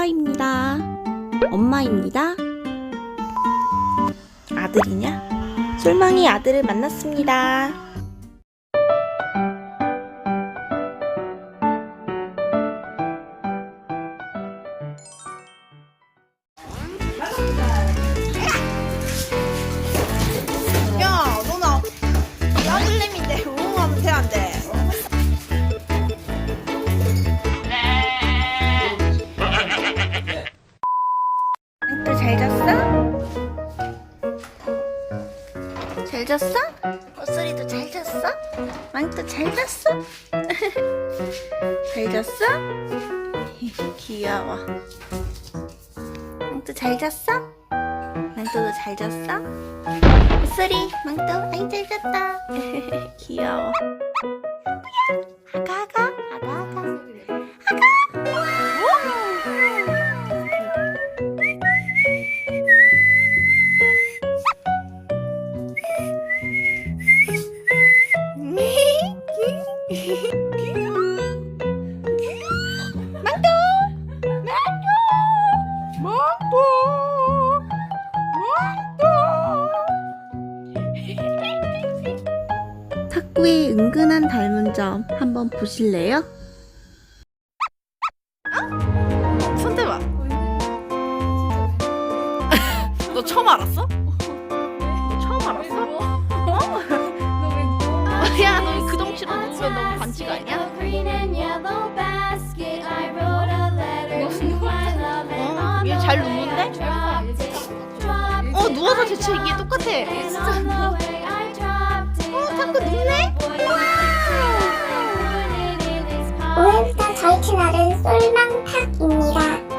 아빠입니다. 엄마입니다. 아들이냐? 솔망이 아들을 만났습니다. 잘 잤어? 호소리도 잘 잤어? 망토 잘 잤어? 잘 잤어? 귀여워. 망토 잘 잤어? 망토도 잘 잤어? 호소리, 망토, 아이 잘 잤다. 귀여워. 탁구의 은근한 닮은 점 한번 보실래요? 손대봐. 너 처음 알았어? 너 처음 알았어? 야, 너 그 덩치로 누우면 너무 반칙 아니야? 잘. Dropped 어, 누워서 대체 이게 똑같아. it. 어, 자꾸 눕네? Pocket. 오늘부터 저희 채널은 솔망탁입니다.